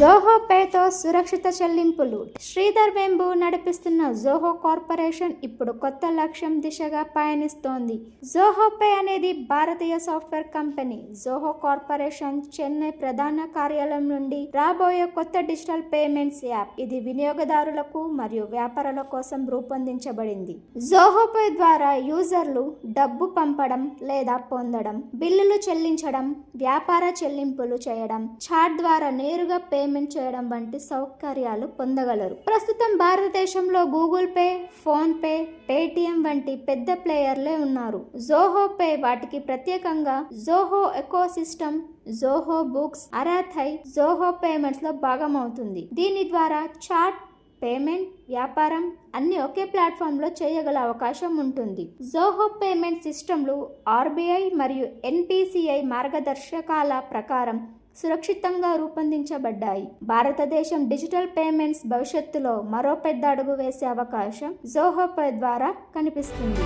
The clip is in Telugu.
జోహో పేతో సురక్షిత చెల్లింపులు. శ్రీధర్ వెంబు నడిపిస్తున్న జోహో కార్పొరేషన్ ఇప్పుడు కొత్త లక్ష్యం దిశగా పయనిస్తోంది. జోహో పే అనేది భారతీయ software company. Zoho corporation Chennai ప్రధాన కార్యాలయం నుండి రాబోయే కొత్త డిజిటల్ పేమెంట్స్ యాప్. ఇది వినియోగదారులకు మరియు వ్యాపారుల కోసం రూపొందించబడింది. జోహో పే ద్వారా యూజర్లు డబ్బు పంపడం లేదా పొందడం బిల్లులు చెల్లించడం వ్యాపార చెల్లింపులు చేయడం చాట్ ద్వారా నేరుగా పేమెంట్ పేమెంట్ చేయడం వంటి సౌకర్యాలు పొందగలరు. ప్రస్తుతం భారతదేశంలో Google Pay PhonePe Paytm వంటి పెద్ద ప్లేయర్లే ఉన్నారు. జోహో పే వాటికి ప్రత్యేకంగా Zoho ecosystem Zoho Books Arattai Zoho పేమెంట్స్లో భాగం అవుతుంది దీని ద్వారా చాట్ పేమెంట్ వ్యాపారం అన్ని ఒకే ప్లాట్ఫామ్లో చేయగల అవకాశం ఉంటుంది. జోహో పేమెంట్ సిస్టమ్లు ఆర్బీఐ మరియు ఎన్పిసిఐ మార్గదర్శకాల ప్రకారం సురక్షితంగా రూపొందించబడ్డాయి. భారతదేశం డిజిటల్ పేమెంట్స్ భవిష్యత్తులో మరో పెద్ద అడుగు వేసే అవకాశం జోహోపే ద్వారా కనిపిస్తుంది.